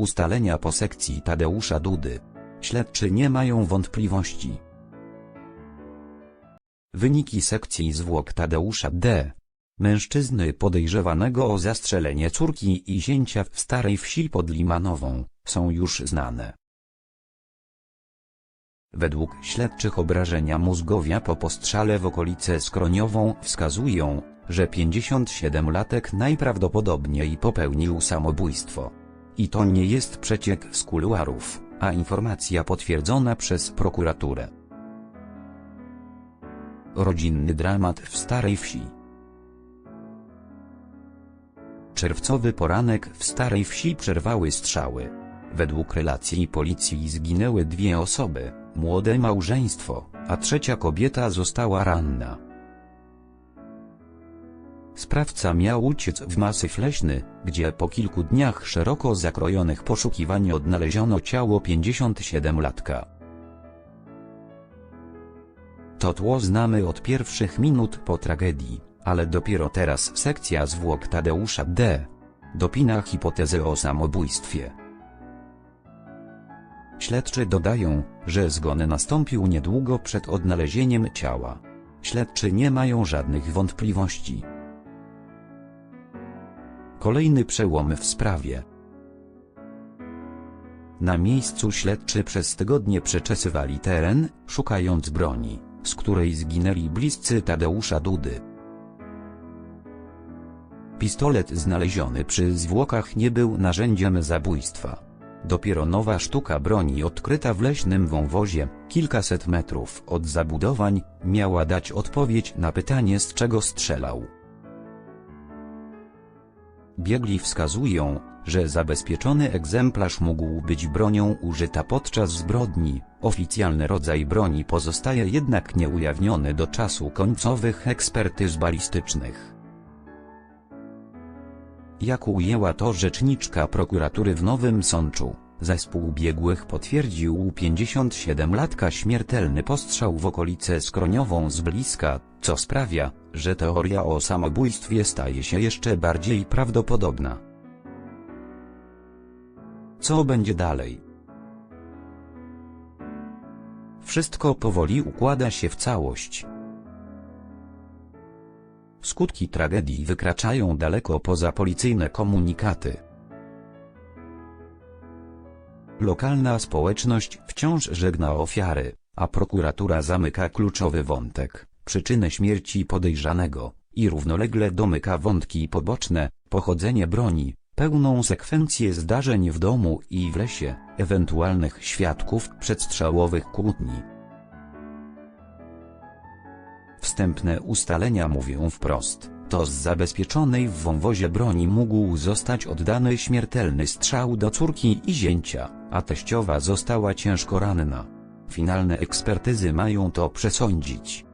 Ustalenia po sekcji Tadeusza Dudy. Śledczy nie mają wątpliwości. Wyniki sekcji zwłok Tadeusza D. Mężczyzny podejrzewanego o zastrzelenie córki i zięcia w Starej Wsi pod Limanową, są już znane. Według śledczych obrażenia mózgowia po postrzale w okolice skroniową wskazują, że 57-latek najprawdopodobniej popełnił samobójstwo. I to nie jest przeciek z kuluarów, a informacja potwierdzona przez prokuraturę. Rodzinny dramat w Starej Wsi Czerwcowy poranek w Starej Wsi przerwały strzały. Według relacji policji zginęły dwie osoby, młode małżeństwo, a trzecia kobieta została ranna. Sprawca miał uciec w masyw leśny, gdzie po kilku dniach szeroko zakrojonych poszukiwań odnaleziono ciało 57-latka. To tło znamy od pierwszych minut po tragedii, ale dopiero teraz sekcja zwłok Tadeusza D. dopina hipotezę o samobójstwie. Śledczy dodają, że zgon nastąpił niedługo przed odnalezieniem ciała. Śledczy nie mają żadnych wątpliwości. Kolejny przełom w sprawie. Na miejscu śledczy przez tygodnie przeczesywali teren, szukając broni, z której zginęli bliscy Tadeusza Dudy. Pistolet znaleziony przy zwłokach nie był narzędziem zabójstwa. Dopiero nowa sztuka broni odkryta w leśnym wąwozie, kilkaset metrów od zabudowań, miała dać odpowiedź na pytanie z czego strzelał. Biegli wskazują, że zabezpieczony egzemplarz mógł być bronią użyta podczas zbrodni, oficjalny rodzaj broni pozostaje jednak nieujawniony do czasu końcowych ekspertyz balistycznych. Jak ujęła to rzeczniczka prokuratury w Nowym Sączu, zespół biegłych potwierdził u 57-latka śmiertelny postrzał w okolicę skroniową z bliska, co sprawia, że teoria o samobójstwie staje się jeszcze bardziej prawdopodobna. Co będzie dalej? Wszystko powoli układa się w całość. Skutki tragedii wykraczają daleko poza policyjne komunikaty. Lokalna społeczność wciąż żegna ofiary, a prokuratura zamyka kluczowy wątek, przyczynę śmierci podejrzanego, i równolegle domyka wątki poboczne, pochodzenie broni, pełną sekwencję zdarzeń w domu i w lesie, ewentualnych świadków przedstrzałowych kłótni. Wstępne ustalenia mówią wprost, to z zabezpieczonej w wąwozie broni mógł zostać oddany śmiertelny strzał do córki i zięcia, a teściowa została ciężko ranna. Finalne ekspertyzy mają to przesądzić.